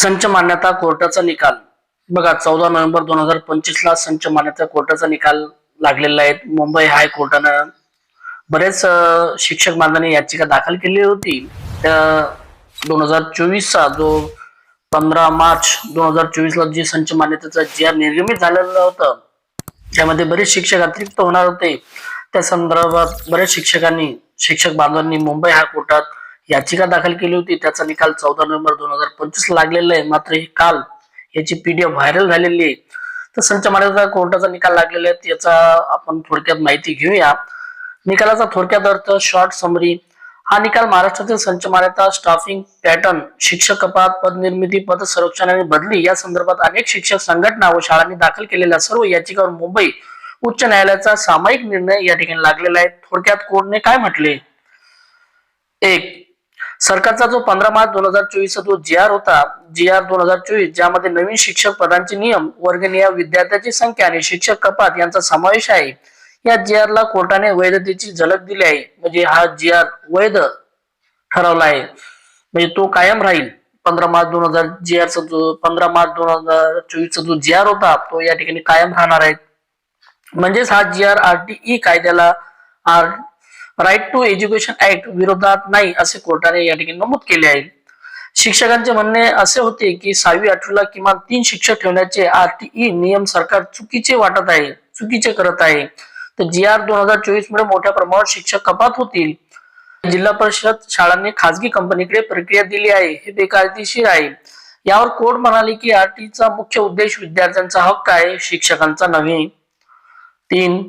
संच मान्यता कोर्टाचा निकाल. बघा चौदा नोव्हेंबर दोन हजार पंचवीस ला संच मान्यता कोर्टाचा निकाल लागलेला आहे. मुंबई हायकोर्टानं बरेच शिक्षक बांधवांनी याचिका दाखल केली होती. त्या दोन हजार चोवीसचा जो पंधरा मार्च दोन हजार चोवीस ला जी संच मान्यतेचा जी आर निर्गमित झालेलं होतं त्यामध्ये बरेच शिक्षक अतिरिक्त होणार होते. त्या संदर्भात बरेच शिक्षकांनी शिक्षक बांधवांनी मुंबई हायकोर्टात याचिका दाखल केली होती. त्याचा निकाल चौदा नोव्हेंबर दोन हजार पंचवीस लागलेला आहे. मात्र ही काल याची पीडीएफ व्हायरल झालेली आहे. तर संच मान्यता कोर्टाचा निकाल लागलेला आहे. याचा आपण थोडक्यात माहिती घेऊया. निकालाचा थोडक्यात अर्थ शॉर्ट समरी हा निकाल महाराष्ट्रातील संच मान्यता स्टाफिंग पॅटर्न शिक्षक कपात पदनिर्मिती पद संरक्षण आणि बदली या संदर्भात अनेक शिक्षक संघटना व शाळांनी दाखल केलेल्या सर्व याचिकावर मुंबई उच्च न्यायालयाचा सामायिक निर्णय या ठिकाणी लागलेला आहे. थोडक्यात कोर्टने काय म्हटले? एक सरकारचा जो पंधरा मार्च दोन हजार चोवीसचा जो जी आर होता जी आर दोन हजार चोवीस ज्यामध्ये नवीन शिक्षक पदांचे नियम वर्गनीय विद्यार्थ्यांची संख्या आणि शिक्षक कपात यांचा समावेश आहे या जी आर ला कोर्टाने वैधतेची झलक दिली आहे. म्हणजे हा जी आर वैध ठरवला आहे. म्हणजे तो कायम राहील. पंधरा मार्च दोन हजार जी आरचा जो पंधरा मार्च दोन हजार चोवीसचा जो जी आर होता तो या ठिकाणी कायम राहणार आहे. म्हणजेच हा G R R T E कायद्याला R right to education act विरोधात नाही असे कोर्टाने या ठिकाणी नमूद केले आहे. शिक्षकांचे म्हणणे असे होते की सहावी आठवीला किमान तीन शिक्षक ठेवण्याचे आरटीई नियम सरकार चुकीचे वाटत आहे चुकीचे करत आहे. तर जी आर दोन हजार चोवीस मुळे मोठ्या प्रमाणावर शिक्षक कपात होतील. जिल्हा परिषद शाळांनी खासगी कंपनीकडे प्रक्रिया दिली आहे हे बेकायदेशीर आहे. यावर कोर्ट म्हणाले की आरटीचा मुख्य उद्देश विद्यार्थ्यांचा हक्क आहे शिक्षकांचा नव्हे. तीन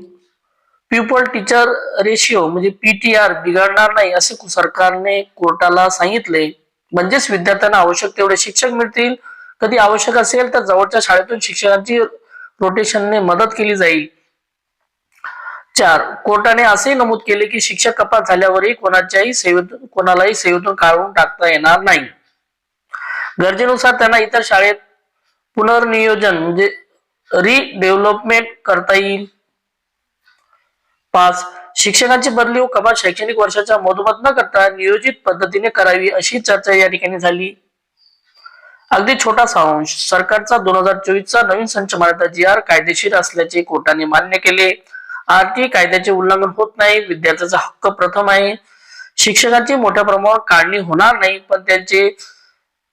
पीपल टीचर रेशिओ म्हणजे पीटीआर बिघडणार नाही असे सरकारने कोर्टाला सांगितले. म्हणजेच विद्यार्थ्यांना आवश्यक तेवढे शिक्षक मिळतील. कधी आवश्यक असेल तर जवळच्या शाळेतून शिक्षकांची रोटेशनने मदत केली जाईल. चार कोर्टाने असे नमूद केले की शिक्षक कपात झाल्यावरही कोणाच्याही सेवेतून कोणालाही सेवेतून काढून टाकता येणार नाही. गरजेनुसार त्यांना इतर शाळेत पुनर्नियोजन म्हणजे रिडेव्हलपमेंट करता येईल. पाच शिक्षकांची बदली व कपात शैक्षणिक वर्षाच्या मधोमध न करता नियोजित पद्धतीने करावी अशी चर्चा या ठिकाणी झाली. अगदी छोटासा सारांश. सरकारचा दोन हजार चोवीसचा नवीन संच जी आर कायदेशीर असल्याचे कोर्टाने मान्य केले. आरटी कायद्याचे उल्लंघन होत नाही. विद्यार्थ्याचा हक्क प्रथम आहे. शिक्षकांची मोठ्या प्रमाणावर काढणी होणार नाही पण त्यांचे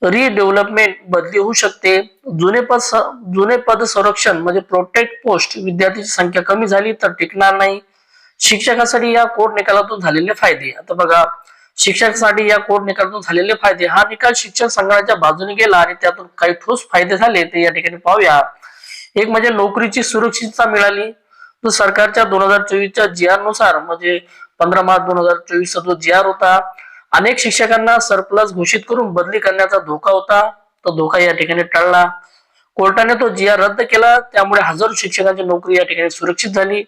रिडेव्हलपमेंट बदली होऊ शकते. जुने पद जुने पद संरक्षण म्हणजे प्रोटेक्ट पोस्ट विद्यार्थ्यांची संख्या कमी झाली तर टिकणार नाही. शिक्षकासाठी या कोर्ट निकालातून झालेले फायदे. आता बघा शिक्षकासाठी या कोर्ट निकालातून झालेले फायदे. हा निकाल शिक्षण संघाच्या बाजूने गेला आणि त्यातून काही ठोस फायदे झाले ते या ठिकाणी पाहूया. एक म्हणजे नोकरीची सुरक्षितता मिळाली. तो सरकारच्या दोन हजार चोवीसच्या जी आरनुसार म्हणजे पंधरा मार्च दोन हजार चोवीसचा जो जी आर होता अनेक शिक्षकांना सरप्लस घोषित करून बदली करण्याचा धोका होता. तो धोका या ठिकाणी टळला. कोर्टाने तो जी आर रद्द केला. त्यामुळे हजारो शिक्षकांची नोकरी या ठिकाणी सुरक्षित झाली.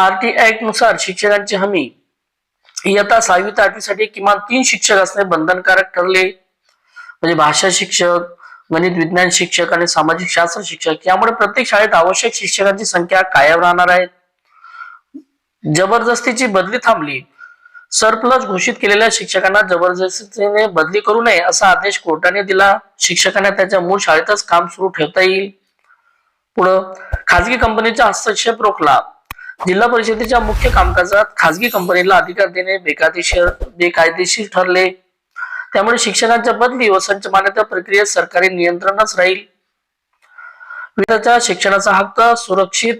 आरटी ऍक्टनुसार शिक्षकांची हमी. इयत्ता सहावी ते आठवीसाठी किमान तीन शिक्षक असणे बंधनकारक ठरले. म्हणजे भाषा शिक्षक गणित विज्ञान शिक्षक आणि सामाजिक शास्त्र शिक्षक यामुळे प्रत्येक शाळेत आवश्यक शिक्षकांची संख्या कायम राहणार आहे. जबरदस्तीची बदली थांबली. सरप्लस घोषित केलेल्या शिक्षकांना जबरदस्तीने बदली करू नये असा आदेश कोर्टाने दिला. शिक्षकांना त्याच्या मूळ शाळेतच काम सुरू ठेवता येईल. पुढं खाजगी कंपनीचा हस्तक्षेप रोखला. जिल्हा परिषदेच्या मुख्य कामकाजात खाजगी कंपनीला अधिकार देणे बेकायदेशीर बेकायदेशीर ठरले. त्यामुळे शिक्षकांच्या बदली व संच मान्यता प्रक्रियेत सरकारी नियंत्रणच राहील. शिक्षणाचा हक्क सुरक्षित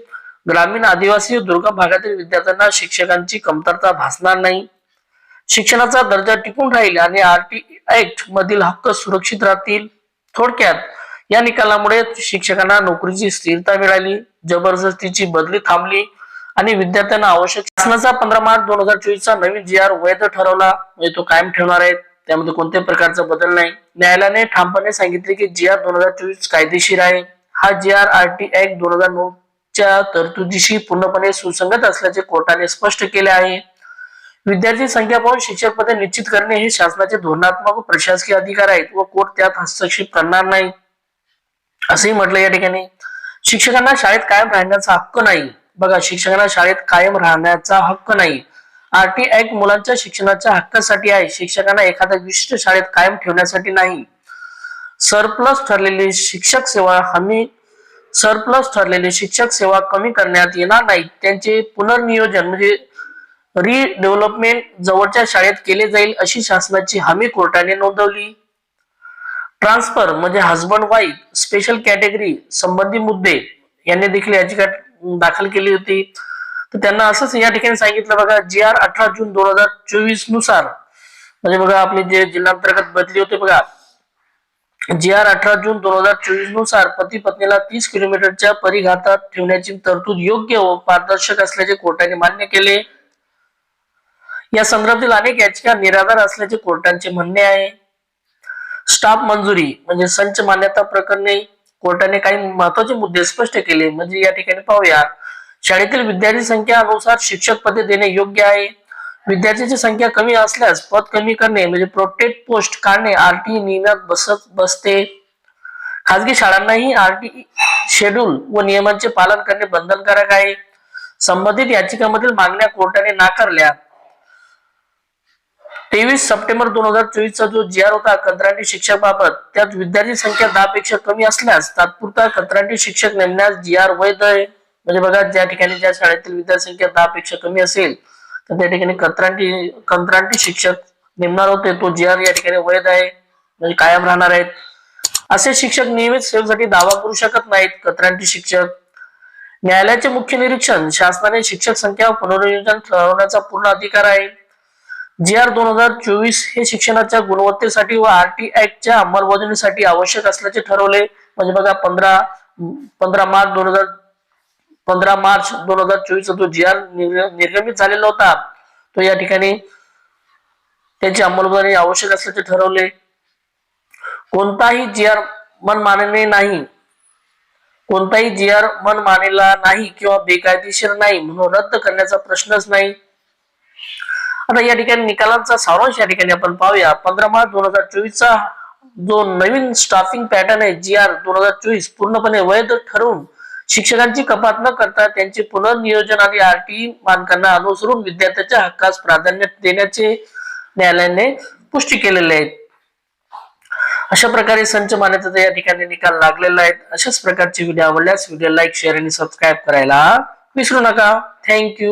ग्रामीण आदिवासी दुर्गम भागातील विद्यार्थ्यांना शिक्षकांची कमतरता भासणार नाही. शिक्षणाचा दर्जा टिकून राहील आणि आरटी ऍक्ट मधील हक्क सुरक्षित राहतील. थोडक्यात या निकालामुळे शिक्षकांना नोकरीची स्थिरता मिळाली जबरदस्तीची बदली थांबली आणि विद्यार्थ्यांना आवश्यक शासनाचा पंधरा मार्च दोन हजार चोवीसचा नवीन जी आर वैध ठरवला. म्हणजे तो कायम ठेवणार आहे. त्यामध्ये कोणत्याही प्रकारचा बदल नाही. न्यायालयाने ठामपणे सांगितले की जी आर दोन हजार चोवीस कायदेशीर आहे. हा G R R T act दोन हजार नऊ च्या तरतुदीशी पूर्णपणे सुसंगत असल्याचे कोर्टाने स्पष्ट केले आहे. विद्यार्थी संख्या पाहून शिक्षक पदे निश्चित करणे हे शासनाचे धोरणात्मक व प्रशासकीय अधिकार आहेत व कोर्ट त्यात हस्तक्षेप करणार नाही. असंही म्हटलं या ठिकाणी. शिक्षकांना शाळेत कायम राहण्याचा हक्क नाही. बघा शिक्षकांना शाळेत कायम राहण्याचा हक्क नाही. आरटी ऍक्ट मुलांच्या शिक्षणाच्या हक्कासाठी आहे. शिक्षकांना एखाद्या विशिष्ट शाळेत कायम ठेवण्यासाठी नाही. सरप्लस ठरलेली शिक्षक सेवा हमी सरप्लस ठरलेली शिक्षक सेवा कमी करण्यात येणार नाही. त्यांचे पुनर्नियोजन म्हणजे रिडेव्हलपमेंट जवळच्या शाळेत केले जाईल अशी शासनाची हमी कोर्टाने नोंदवली. ट्रान्सफर म्हणजे हजबंड वाईफ स्पेशल कॅटेगरी संबंधी मुद्दे यांनी देखील याचिका दाखल केली होती. तर त्यांना असंच या ठिकाणी सांगितलं बघा जी आर अठरा जून दोन हजार चोवीसनुसार म्हणजे बघा आपली जे जिल्हांतर्गत बदली होते बघा. जी आर अठरा जून दोन हजार चोवीसनुसार पती पत्नीला तीस किलोमीटरच्या परिघातात ठेवण्याची तरतूद योग्य व पारदर्शक असल्याचे कोर्टाने मान्य केले. या संदर्भातील अनेक याचिका निराधार असल्याचे कोर्टांचे म्हणणे आहे. स्टाफ मंजुरी म्हणजे संच मान्यता प्रकरणी कोर्टाने काही महत्त्वाचे मुद्दे स्पष्ट केले. म्हणजे या ठिकाणी पाहूया. शाळेतील विद्यार्थी संख्या अनुसार शिक्षक पदे देणे योग्य आहे. विद्यार्थ्यांची संख्या कमी असल्यास पद कमी करणे म्हणजे प्रोटेक्ट पोस्ट काढणे आरटी नियमात बसत बसते. खाजगी शाळांनाही आरटी शेड्यूल व नियमांचे पालन करणे बंधनकारक आहे. संबंधित याचिकांमधील मागण्या कोर्टाने नाकारल्या. तेवीस सप्टेंबर दोन हजार चोवीसचा जो जी आर होता कंत्राटी शिक्षक बाबत त्यात विद्यार्थी संख्या दहा पेक्षा कमी असल्यास तात्पुरता कंत्राटी शिक्षक नेमण्यास जी आर वैध आहे. म्हणजे बघा ज्या ठिकाणी ज्या शाळेतील विद्यार्थी संख्या दहा पेक्षा कमी असेल तर त्या ठिकाणी कंत्राटी कंत्राटी शिक्षक नेमणार होते. तो जी आर या ठिकाणी वैध आहे म्हणजे कायम राहणार आहेत. असे शिक्षक नियमित सेवेसाठी दावा करू शकत नाहीत कंत्राटी शिक्षक. न्यायालयाचे मुख्य निरीक्षण शासनाने शिक्षक संख्या पुनर्नियोजन ठरवण्याचा पूर्ण अधिकार आहे. जी आर दोन हजार चोवीस हे शिक्षणाच्या गुणवत्तेसाठी व आरटी ऍक्टच्या अंमलबजावणीसाठी आवश्यक असल्याचे ठरवले. म्हणजे बघा पंधरा पंधरा मार्च दोन हजार पंधरा मार्च दोन हजार चोवीस जो जी आर निर्गमित झालेला होता तो या ठिकाणी त्याची अंमलबजावणी आवश्यक असल्याचे ठरवले. कोणताही जी आर मन मानणे नाही कोणताही जी आर मनमानेला नाही किंवा बेकायदेशीर नाही म्हणून रद्द करण्याचा प्रश्नच नाही. आता या ठिकाणी निकालांचा सारांश या ठिकाणी आपण पाहूया. पंधरा मार्च दोन हजार चोवीसचा जो नवीन स्टाफिंग पॅटर्न आहे जी आर दोन हजार चोवीस पूर्णपणे वैध ठरवून शिक्षकांची कपात न करता त्यांचे पुनर्नियोजन आणि आरटी मानकांना अनुसरून विद्यार्थ्यांच्या हक्कास प्राधान्य देण्याचे न्यायालयाने पुष्टी केलेले आहे अशा प्रकारे संच मान्यतेचा या ठिकाणी निकाल लागलेला आहे. अशाच प्रकारचे व्हिडिओ आवडल्यास व्हिडिओ लाईक शेअर आणि सबस्क्राईब करायला विसरू नका. थँक्यू